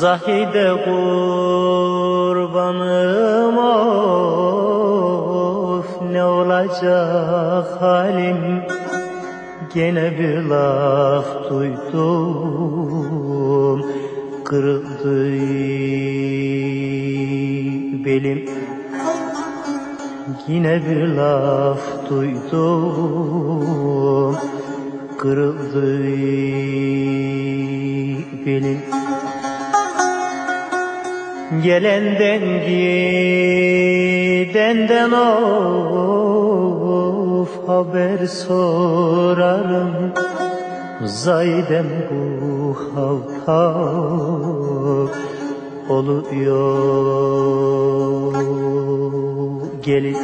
Zahide kurbanım of ne olacak halim? Gene bir laf duydum kırıldı belim. Yine bir laf duydum kırıldı belim Gelenden gidenden of haber sorarım. Zaydem bu halta oluyor. Gelin.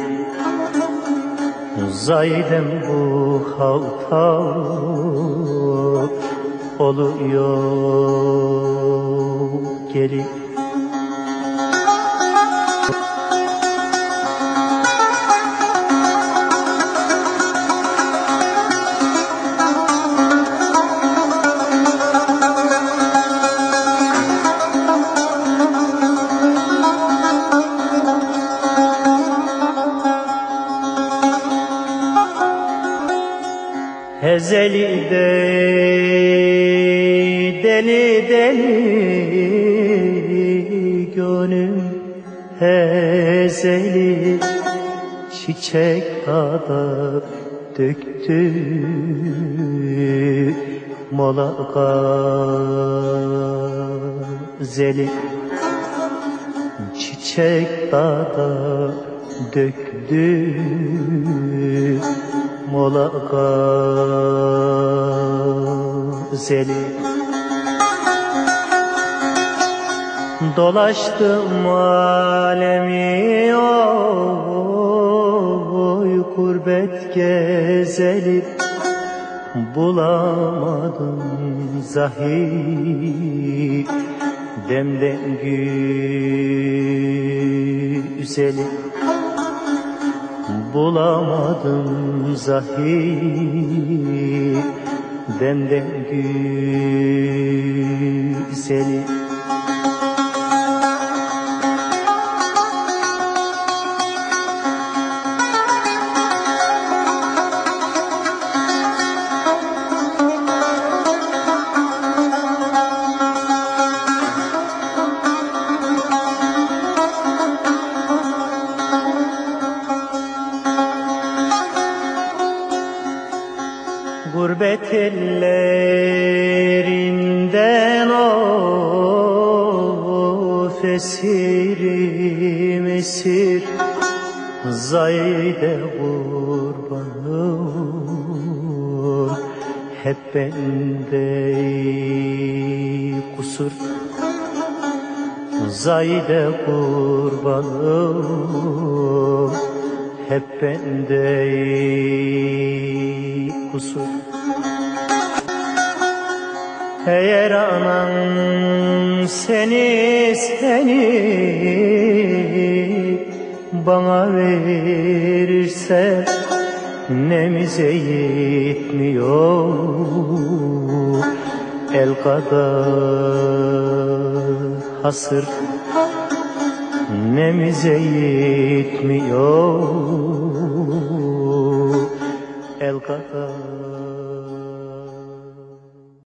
Zaydem bu halta oluyor. Gelin Hezeli de deli deli gönlüm hezeli Çiçek dağda döktü mola gazeli Çiçek dağda döktü mola gazeli Dolaştım alemi oy kurbet gezeli Bulamadım zahir demden güzeli Bulamadım zahir. Demden güzeli Gurbet ellerinden of esirim esir Zayde kurbanım hep bende kusur. Zayde kurbanım hep bende kusur Eğer anan seni seni bana verirse nemize yetmiyor? El kadar hasır nemize yetmiyor? El kadar